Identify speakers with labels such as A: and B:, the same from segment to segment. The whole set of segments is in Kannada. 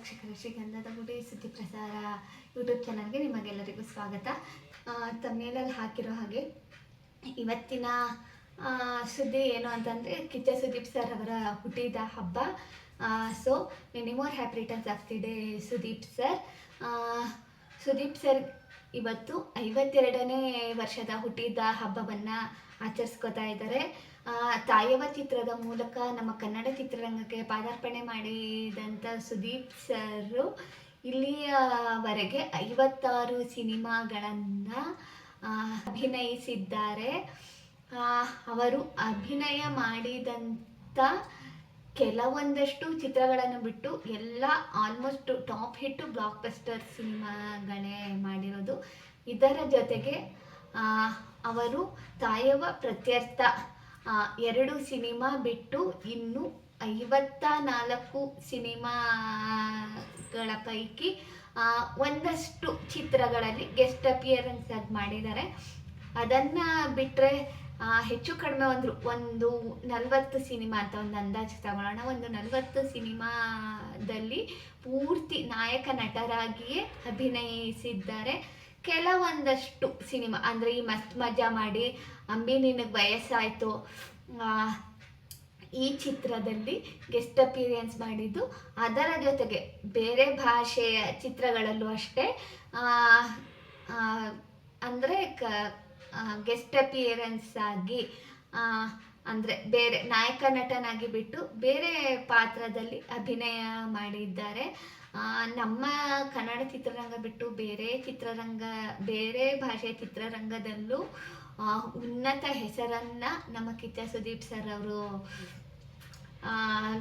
A: ವೀಕ್ಷಕರ ಶ್ರೀಗಂಧದ ಗುಡಿ ಸುದ್ದಿ ಪ್ರಸಾರ ಯೂಟ್ಯೂಬ್ ಚಾನಲ್ಗೆ ನಿಮಗೆಲ್ಲರಿಗೂ ಸ್ವಾಗತ. ತಮ್ಮೇಲಲ್ಲಿ ಹಾಕಿರೋ ಹಾಗೆ ಇವತ್ತಿನ ಸುದ್ದಿ ಏನು ಅಂತಂದರೆ ಕಿಚ್ಚ ಸುದೀಪ್ ಸರ್ ಅವರ ಹುಟ್ಟಿದ ಹಬ್ಬ. So many more happy returns ಆಗ್ತಿದೆ ಸುದೀಪ್ ಸರ್ ಸುದೀಪ್ ಸರ್ ಇವತ್ತು ಐವತ್ತೆರಡನೇ ವರ್ಷದ ಹುಟ್ಟಿದ ಹಬ್ಬವನ್ನು ಆಚರಿಸ್ಕೋತಾ ಇದ್ದಾರೆ. ತಾಯವ ಚಿತ್ರದ ಮೂಲಕ ನಮ್ಮ ಕನ್ನಡ ಚಿತ್ರರಂಗಕ್ಕೆ ಪಾದಾರ್ಪಣೆ ಮಾಡಿದಂಥ ಸುದೀಪ್ ಸರು ಇಲ್ಲಿಯವರೆಗೆ ಐವತ್ತಾರು ಸಿನಿಮಾಗಳನ್ನು ಅಭಿನಯಿಸಿದ್ದಾರೆ. ಅವರು ಅಭಿನಯ ಮಾಡಿದಂಥ ಕೆಲವೊಂದಷ್ಟು ಚಿತ್ರಗಳನ್ನು ಬಿಟ್ಟು ಎಲ್ಲ almost top hit blockbuster ಸಿನಿಮಾಗಳೇ ಮಾಡಿರೋದು. ಇದರ ಜೊತೆಗೆ ಅವರು ತಾಯವ ಪ್ರತ್ಯರ್ಥ. ಎರಡು ಸಿನಿಮಾ ಬಿಟ್ಟು ಇನ್ನು ಐವತ್ತ ನಾಲ್ಕು ಸಿನಿಮಾಗಳ ಪೈಕಿ ಒಂದಷ್ಟು ಚಿತ್ರಗಳಲ್ಲಿ ಗೆಸ್ಟ್ ಅಪಿಯರೆನ್ಸ್ ಆಗಿ ಮಾಡಿದ್ದಾರೆ. ಅದನ್ನು ಬಿಟ್ಟರೆ ಹೆಚ್ಚು ಕಡಿಮೆ ಒಂದು ಒಂದು ನಲವತ್ತು ಸಿನಿಮಾ ಅಂತ ಒಂದು ಅಂದಾಜು ತಗೊಳ್ಳೋಣ. ಒಂದು ನಲವತ್ತು ಸಿನಿಮಾದಲ್ಲಿ ಪೂರ್ತಿ ನಾಯಕ ನಟರಾಗಿಯೇ ಅಭಿನಯಿಸಿದ್ದಾರೆ. ಕೆಲವೊಂದಷ್ಟು ಸಿನಿಮಾ, ಅಂದರೆ ಈ ಮಸ್ತ್ ಮಜಾ ಮಾಡಿ, ಅಂಬಿ ನಿನಗೆ ವಯಸ್ಸಾಯಿತು ಈ ಚಿತ್ರದಲ್ಲಿ ಗೆಸ್ಟ್ ಅಪಿರಿಯನ್ಸ್ ಮಾಡಿದ್ದು, ಅದರ ಜೊತೆಗೆ ಬೇರೆ ಭಾಷೆಯ ಚಿತ್ರಗಳಲ್ಲೂ ಅಷ್ಟೇ ಅಂದರೆ ಕ ಗೆಸ್ಟ್ ಅಪಿಯರೆನ್ಸ್ ಆಗಿ ಅಂದರೆ ಬೇರೆ ನಾಯಕ ನಟನಾಗಿ ಬಿಟ್ಟು ಬೇರೆ ಪಾತ್ರದಲ್ಲಿ ಅಭಿನಯ ಮಾಡಿದ್ದಾರೆ. ನಮ್ಮ ಕನ್ನಡ ಚಿತ್ರರಂಗ ಬಿಟ್ಟು ಬೇರೆ ಚಿತ್ರರಂಗ, ಬೇರೆ ಭಾಷೆಯ ಚಿತ್ರರಂಗದಲ್ಲೂ ಉನ್ನತ ಹೆಸರನ್ನು ನಮ್ಮ ಕಿಚ್ಚ ಸುದೀಪ್ ಸರ್ ಅವರು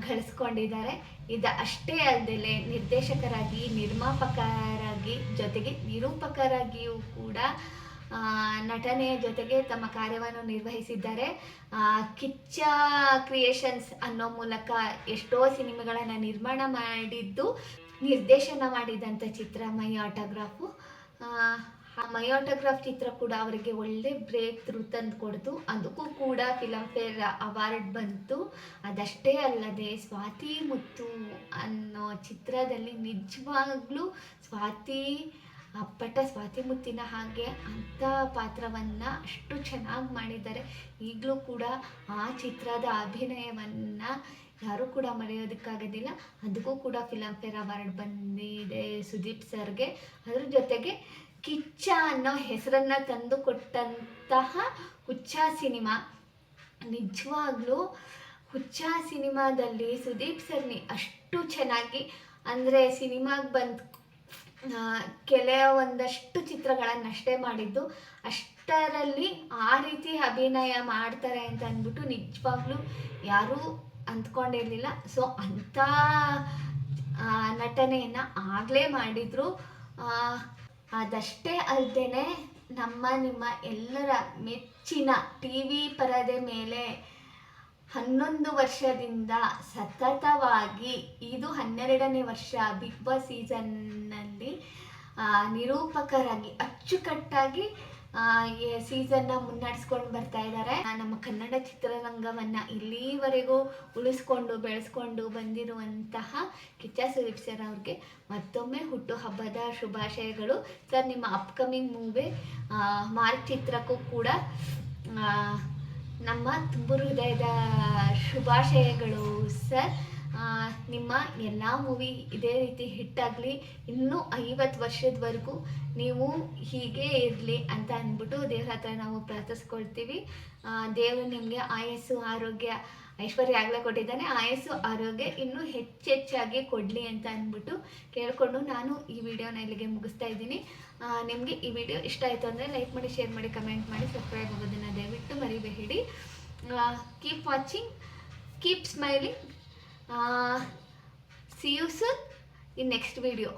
A: ಗಳಿಸ್ಕೊಂಡಿದ್ದಾರೆ. ಇದು ಅಷ್ಟೇ ಅಲ್ಲದೆ ನಿರ್ದೇಶಕರಾಗಿ, ನಿರ್ಮಾಪಕರಾಗಿ ಜೊತೆಗೆ ನಿರೂಪಕರಾಗಿಯೂ ಕೂಡ ನಟನೆಯ ಜೊತೆಗೆ ತಮ್ಮ ಕಾರ್ಯವನ್ನು ನಿರ್ವಹಿಸಿದ್ದಾರೆ. ಕಿಚ್ಚ ಕ್ರಿಯೇಷನ್ಸ್ ಅನ್ನೋ ಮೂಲಕ ಎಷ್ಟೋ ಸಿನಿಮಾಗಳನ್ನು ನಿರ್ಮಾಣ ಮಾಡಿದ್ದು ನಿರ್ದೇಶನ ಮಾಡಿದಂಥ ಚಿತ್ರ ಮೈ ಆಟೋಗ್ರಾಫು. ಆ ಮೈ ಆಟೋಗ್ರಾಫ್ ಚಿತ್ರ ಕೂಡ ಅವರಿಗೆ ಒಳ್ಳೆ ಬ್ರೇಕ್ ಥ್ರೂ ತಂದು ಕೊಡ್ತು. ಅದಕ್ಕೂ ಕೂಡ ಫಿಲಮ್ ಫೇರ್ ಅವಾರ್ಡ್ ಬಂತು. ಅದಷ್ಟೇ ಅಲ್ಲದೆ ಸ್ವಾತಿ ಮುತ್ತು ಅನ್ನೋ ಚಿತ್ರದಲ್ಲಿ ನಿಜವಾಗ್ಲೂ ಸ್ವಾತಿ ಅಪ್ಪಟ ಸ್ವಾತಿ ಮುತ್ತಿನ ಹಾಗೆ ಅಂಥ ಪಾತ್ರವನ್ನು ಅಷ್ಟು ಚೆನ್ನಾಗಿ ಮಾಡಿದ್ದಾರೆ. ಈಗಲೂ ಕೂಡ ಆ ಚಿತ್ರದ ಅಭಿನಯವನ್ನು ಯಾರೂ ಕೂಡ ಮರೆಯೋದಕ್ಕಾಗೋದಿಲ್ಲ. ಅದಕ್ಕೂ ಕೂಡ ಫಿಲಮ್ ಫೇರ್ ಅವಾರ್ಡ್ ಬಂದಿದೆ ಸುದೀಪ್ ಸರ್ಗೆ. ಅದ್ರ ಜೊತೆಗೆ ಕಿಚ್ಚ ಅನ್ನೋ ಹೆಸರನ್ನು ತಂದು ಕೊಟ್ಟಂತಹ ಹುಚ್ಚ ಸಿನಿಮಾ. ನಿಜವಾಗ್ಲೂ ಹುಚ್ಚ ಸಿನಿಮಾದಲ್ಲಿ ಸುದೀಪ್ ಸರ್ನಿ ಅಷ್ಟು ಚೆನ್ನಾಗಿ ಅಂದರೆ ಸಿನಿಮಾಗೆ ಬಂದು ಕೆಲವೊಂದಷ್ಟು ಚಿತ್ರಗಳನ್ನಷ್ಟೇ ಮಾಡಿದ್ದು. ಅಷ್ಟರಲ್ಲಿ ಆ ರೀತಿ ಅಭಿನಯ ಮಾಡ್ತಾರೆ ಅಂತ ಅಂದ್ಬಿಟ್ಟು ನಿಜವಾಗ್ಲೂ ಯಾರೂ ಅಂದ್ಕೊಂಡಿರಲಿಲ್ಲ ಸೊ ಅಂಥ ನಟನೆಯನ್ನು ಆಗಲೇ ಮಾಡಿದರು. ಅದಷ್ಟೇ ಅಲ್ಲದೆ ನಮ್ಮ, ನಿಮ್ಮ ಎಲ್ಲರ ಮೆಚ್ಚಿನ ಟಿ ವಿ ಪರದೆ ಮೇಲೆ ಹನ್ನೊಂದು ವರ್ಷದಿಂದ ಸತತವಾಗಿ ಇದು ಹನ್ನೆರಡನೇ ವರ್ಷ ಬಿಗ್ ಬಾಸ್ ಸೀಸನ್ನಲ್ಲಿ ನಿರೂಪಕರಾಗಿ, ಅಚ್ಚುಕಟ್ಟಾಗಿ ಸೀಸನ್ನ ಮುನ್ನಡೆಸ್ಕೊಂಡು ಬರ್ತಾ ಇದ್ದಾರೆ ನಮ್ಮ ಕನ್ನಡ ಚಿತ್ರರಂಗವನ್ನು ಇಲ್ಲಿವರೆಗೂ ಉಳಿಸ್ಕೊಂಡು, ಬೆಳೆಸ್ಕೊಂಡು ಬಂದಿರುವಂತಹ ಕಿಚ್ಚ ಸುದೀಪ್ ಸರ್ ಅವ್ರಿಗೆ ಮತ್ತೊಮ್ಮೆ ಹುಟ್ಟುಹಬ್ಬದ ಶುಭಾಶಯಗಳು. ಸರ್, ನಿಮ್ಮ ಅಪ್ಕಮಿಂಗ್ ಮೂವಿ ಮಾರ್ಕ್ ಚಿತ್ರಕ್ಕೂ ಕೂಡ ನಮ್ಮ ತುಂಬು ಹೃದಯದ ಶುಭಾಶಯಗಳು, ಸರ್. ನಿಮ್ಮ ಎಲ್ಲ ಮೂವಿ ಇದೇ ರೀತಿ ಹಿಟ್ಟಾಗಲಿ ಇನ್ನೂ ಐವತ್ತು ವರ್ಷದವರೆಗೂ ನೀವು ಹೀಗೆ ಇರಲಿ ಅಂತ ಅಂದ್ಬಿಟ್ಟು ದೇವ್ರ ಹತ್ರ ನಾವು ಪ್ರಾರ್ಥಿಸ್ಕೊಳ್ತೀವಿ. ದೇವರು ನಿಮಗೆ ಆಯಸ್ಸು, ಆರೋಗ್ಯ, ಐಶ್ವರ್ಯ ಆಗಲೇ ಕೊಟ್ಟಿದ್ದಾನೆ. ಆಯಸ್ಸು, ಆರೋಗ್ಯ ಇನ್ನೂ ಹೆಚ್ಚೆಚ್ಚಾಗಿ ಕೊಡಲಿ ಅಂತ ಅಂದ್ಬಿಟ್ಟು ಕೇಳಿಕೊಂಡು ನಾನು ಈ ವಿಡಿಯೋನ ಇಲ್ಲಿಗೆ ಮುಗಿಸ್ತಾ ಇದ್ದೀನಿ. ನಿಮಗೆ ಈ ವಿಡಿಯೋ ಇಷ್ಟ ಆಯಿತು ಅಂದರೆ ಲೈಕ್ ಮಾಡಿ ಶೇರ್ ಮಾಡಿ ಕಮೆಂಟ್ ಮಾಡಿ ಸಬ್ಸ್ಕ್ರೈಬ್ ಆಗೋದನ್ನು ದಯವಿಟ್ಟು ಮರಿಬೇಡಿ. Keep watching keep smiling see you sir in next video